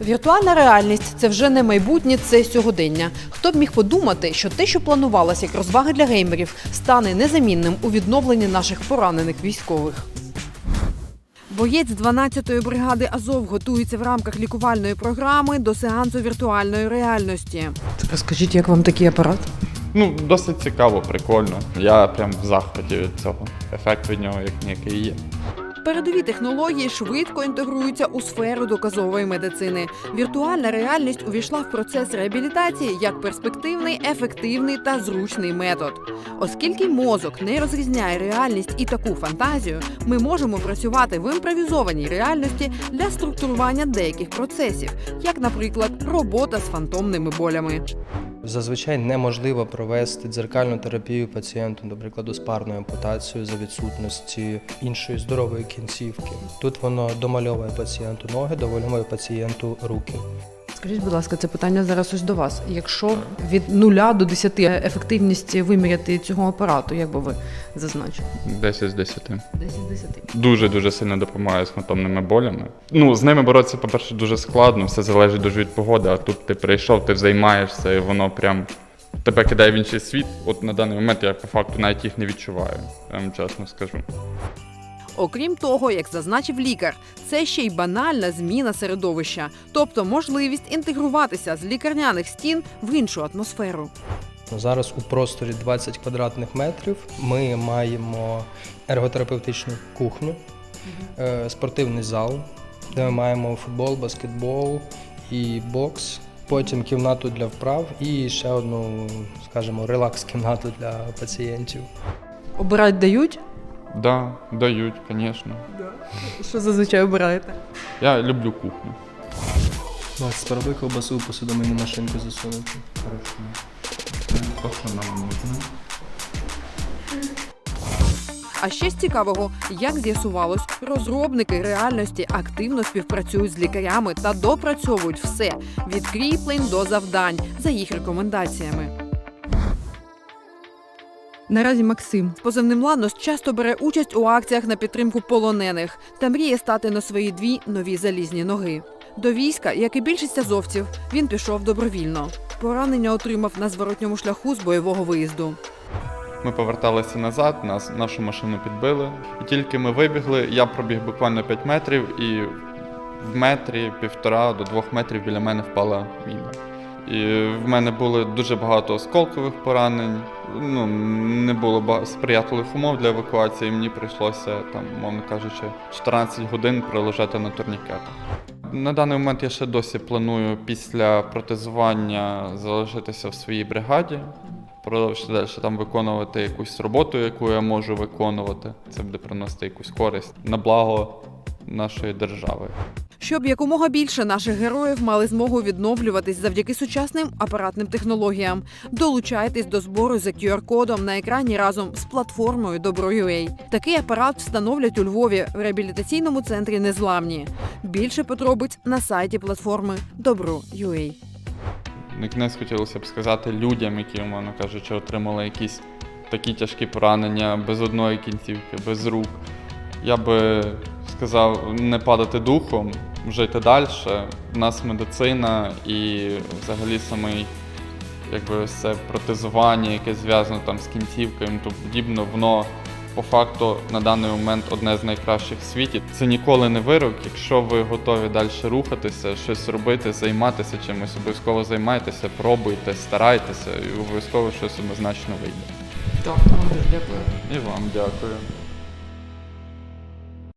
Віртуальна реальність це вже не майбутнє, це сьогодення. Хто б міг подумати, що те, що планувалося як розваги для геймерів, стане незамінним у відновленні наших поранених військових. Боєць 12-ї бригади Азов готується в рамках лікувальної програми до сеансу віртуальної реальності. Розкажіть, як вам такий апарат? Ну, досить цікаво, прикольно. Я прям в захваті від цього. Ефект від нього як ніякий є. Передові технології швидко інтегруються у сферу доказової медицини. Віртуальна реальність увійшла в процес реабілітації як перспективний, ефективний та зручний метод. Оскільки мозок не розрізняє реальність і таку фантазію, ми можемо працювати в імпровізованій реальності для структурування деяких процесів, як, наприклад, робота з фантомними болями. Зазвичай неможливо провести дзеркальну терапію пацієнту, наприклад, з парною ампутацією за відсутності іншої здорової кінцівки. Тут воно домальовує пацієнту ноги, домальовує пацієнту руки. Скажіть, будь ласка, це питання зараз ось до вас. Якщо від 0 до 10 ефективність виміряти цього апарату, як би ви зазначили? 10 з 10. 10 з 10. Дуже-дуже сильно допомагає з фантомними болями. Ну, з ними боротися, по-перше, дуже складно, все залежить дуже від погоди, а тут ти прийшов, ти займаєшся, і воно прям тебе кидає в інший світ. От на даний момент я по факту навіть їх не відчуваю, я вам чесно скажу. Окрім того, як зазначив лікар, це ще й банальна зміна середовища, тобто можливість інтегруватися з лікарняних стін в іншу атмосферу. Зараз у просторі 20 квадратних метрів ми маємо ерготерапевтичну кухню, е, спортивний зал, де ми маємо футбол, баскетбол і бокс. Потім кімнату для вправ і ще одну, скажімо, релакс-кімнату для пацієнтів. Обирати дають? Да, дають, звісно. Що зазвичай обираєте? Я люблю кухню. Макс, спробуй ковбасу в посудомийну машинку засунути. То, що нам нужно. А ще з цікавого, як з'ясувалось, розробники реальності активно співпрацюють з лікарями та допрацьовують все від кріплень до завдань за їх рекомендаціями. Наразі Максим з позивним Ланос часто бере участь у акціях на підтримку полонених та мріє стати на свої дві нові залізні ноги. До війська, як і більшість азовців, він пішов добровільно. Поранення отримав на зворотньому шляху з бойового виїзду. Ми поверталися назад, нас, нашу машину підбили. І тільки ми вибігли, я пробіг буквально 5 метрів, і в метрі півтора до двох метрів біля мене впала міна. І в мене було дуже багато осколкових поранень. Ну, не було сприятливих умов для евакуації. Мені прийшлося, там, мовно кажучи, 14 годин пролежати на турнікетах. На даний момент я ще досі планую після протезування залишитися в своїй бригаді, продовжити далі там виконувати якусь роботу, яку я можу виконувати. Це буде приносити якусь користь на благо нашої держави. Щоб якомога більше наших героїв мали змогу відновлюватись завдяки сучасним апаратним технологіям. Долучайтесь до збору за QR-кодом на екрані разом з платформою Добро.UA. Такий апарат встановлять у Львові в реабілітаційному центрі Незламні. Більше подробиць на сайті платформи Добро.UA. На кінець хотілося б сказати людям, які, умовно кажучи, отримали якісь такі тяжкі поранення без одної кінцівки, без рук. Я би сказав, не падати духом, жити далі. У нас медицина і взагалі самий якби це протезування, яке зв'язано там з кінцівкою і тому подібне, воно по факту на даний момент одне з найкращих в світі. Це ніколи не вирок. Якщо ви готові далі рухатися, щось робити, займатися чимось, обов'язково займайтеся, пробуйте, старайтеся, і обов'язково щось однозначно вийде. Так, дуже дякую. І вам дякую.